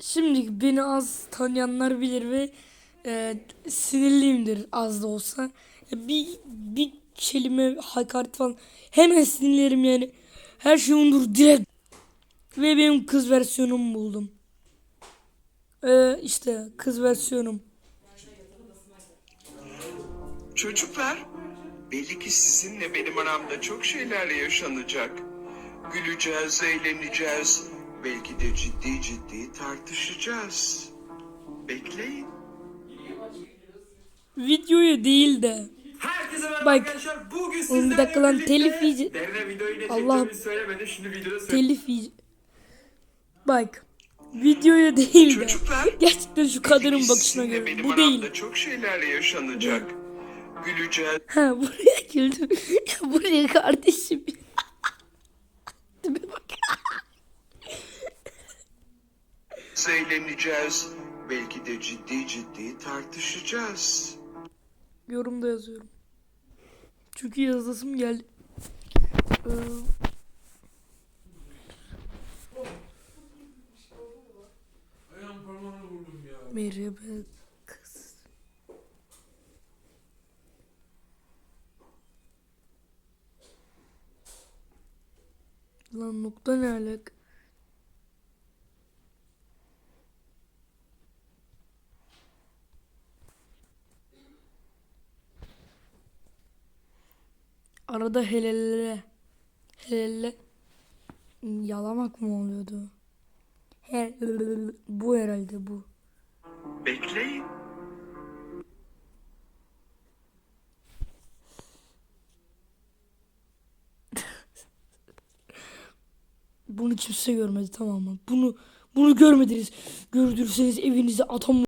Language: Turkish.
Şimdi beni az tanıyanlar bilir ve e, sinirliyimdir az da olsa. Ya bir bir kelime hakaret falan hemen sinirlerim yani. Her şey unutur direkt. Ve benim kız versiyonumu buldum. Ee, işte kız versiyonum. Çocuklar, belli ki sizinle benim aramda çok şeyler yaşanacak. Güleceğiz, eğleneceğiz. Belki de ciddi ciddi tartışacağız. Bekleyin. Videoyu değil de. Herkese merhaba Bak. arkadaşlar. Bugün bir sizlerle dakika lan, birlikte telif yiyece- Derine videoyu ne Allah- çektiğimi söylemedi. Şimdi videoda söyle. Telif Bak. Videoya değil de. Çocuklar, Gerçekten şu kadının bakışına göre. benim Bu değil. çok şeyler yaşanacak. Güleceğiz, Ha buraya güldüm. Ya buraya kardeşim. Tipe bak. Eğleneceğiz. Belki de ciddi ciddi tartışacağız. Yorumda yazıyorum. Çünkü yazasım geldi. Ee, Ayağım parmağına vurdum ya. merhaba kız. Lan nokta ne alaka? Arada helelle helelle yalamak mı oluyordu? He, bu herhalde bu. Bekleyin. Bunu kimse görmedi tamam mı? Bunu bunu görmediniz. Gördürseniz evinize atam